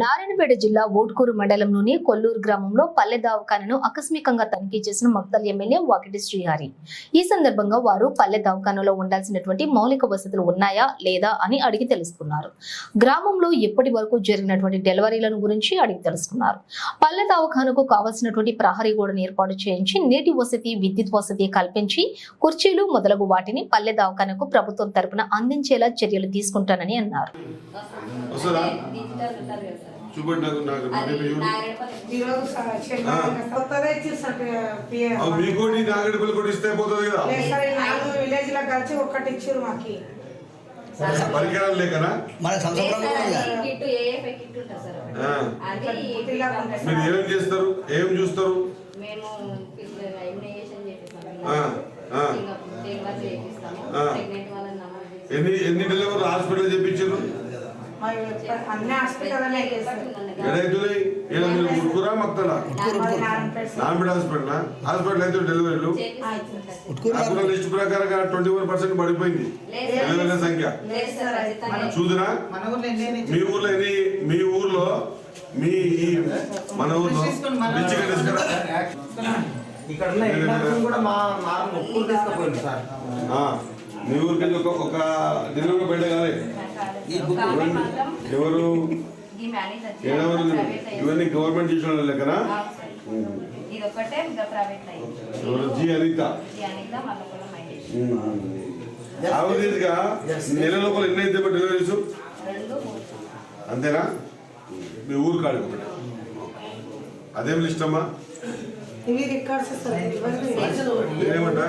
నారాయణపేట జిల్లా ఓట్కూరు మండలంలోని కొల్లూరు గ్రామంలో పల్లె దవాఖానను ఆకస్మికంగా తనిఖీ చేసిన మక్తల్ ఎమ్మెల్యే వాకిటి శ్రీహారి. ఈ సందర్భంగా వారు పల్లె దవాఖానలో ఉండాల్సినటువంటి మౌలిక వసతులు ఉన్నాయా లేదా అని అడిగి తెలుసుకున్నారు. గ్రామంలో ఇప్పటి వరకు జరిగినటువంటి డెలివరీలను గురించి అడిగి తెలుసుకున్నారు. పల్లె దవాఖానకు కావలసినటువంటి ప్రహరీ గోడను ఏర్పాటు చేయించి నీటి వసతి విద్యుత్ వసతి కల్పించి కుర్చీలు మొదలగు వాటిని పల్లె దవాఖానకు ప్రభుత్వం తరపున అందించేలా చర్యలు తీసుకుంటానని అన్నారు. చూపండి నాకు నాకు. మీకు కూడా నాగడిపల్లి కూడా ఇస్తే పోతుంది కదా? విలేజ్లో కలిసి ఒక్కటి ఇచ్చిర్రు మాకి. పరికరాలు లేకనా? మన కిట్ కిట్ మీరు ఏం చేస్తారు? ఏం చూస్తారు? ఎన్ని ఎన్ని డెలివరీ హాస్పిటల్ చెప్పించారు మీరు ఉడుకురా మక్తలా నామిడ్ హాస్పిటల్ హాస్పిటల్ అయితే డెలివరీలు అక్కడ లిస్ట్ ప్రకారంగా ట్వంటీ వన్ పర్సెంట్ పడిపోయింది డెలివరీ సంఖ్య చూదురా మీ ఊర్లో ఎన్ని మీ ఊర్లో మీ మన ఊర్లో ఇక్కడ ఉన్న కూడా మా మా ముక్కులు తీసుకుపోయింది సార్. ఆ, మీ ఊరికి వెళ్ళి ఒక ఆమె మాత్రం. ఎవరు? ఈ మేనేజర్ ఎవరు ఇవన్నీ గవర్నమెంట్ చేసిన లెక్కన? ఎవరు? జి అనిత. గా నెల లోపల ఎన్ని అయితే డెలివరీస్ అంతేనా? మీ ఊరు ఒకటి అదేం లిస్ట్ అమ్మా? ఇవి రికార్డ్స్? నేనేమంటా